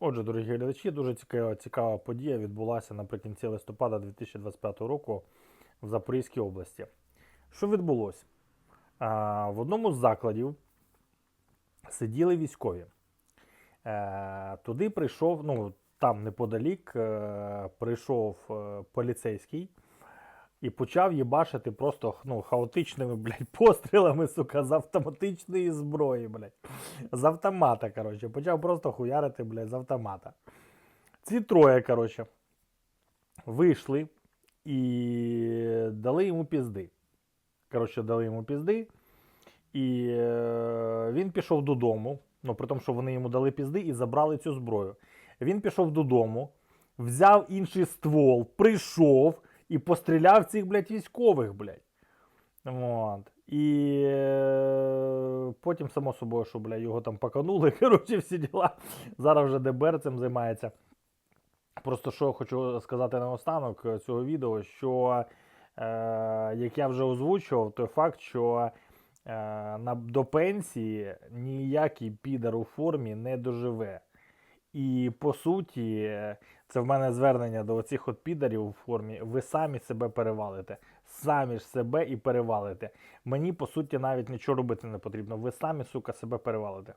Отже, дорогі глядачі, дуже цікава, цікава подія відбулася наприкінці листопада 2025 року в Запорізькій області. Що відбулося? В одному з закладів сиділи військові. Е, туди прийшов, ну там неподалік, е, прийшов е, поліцейський і почав їбашити просто ну, хаотичними блядь, пострілами, сука, з автоматичної зброї, блядь. З автомата, коротше. Почав просто хуярити, блядь, з автомата. Ці троє, коротше, вийшли і дали йому пізди. Коротше, дали йому пізди. І е, він пішов додому. Ну, при тому, що вони йому дали пізди і забрали цю зброю. Він пішов додому, взяв інший ствол, прийшов і постріляв цих, блядь, військових, блядь. От. І е, потім, само собою, що, блядь, його там поканули, коротше, всі діла. Зараз вже ДБР цим займається. Просто що хочу сказати наостанок цього відео, що, е, як я вже озвучував, той факт, що е, на, до пенсії ніякий підар у формі не доживе. І по суті, це в мене звернення до оцих от підарів у формі. Ви самі себе перевалите. Самі ж себе і перевалите. Мені, по суті, навіть нічого робити не потрібно. Ви самі, сука, себе перевалите.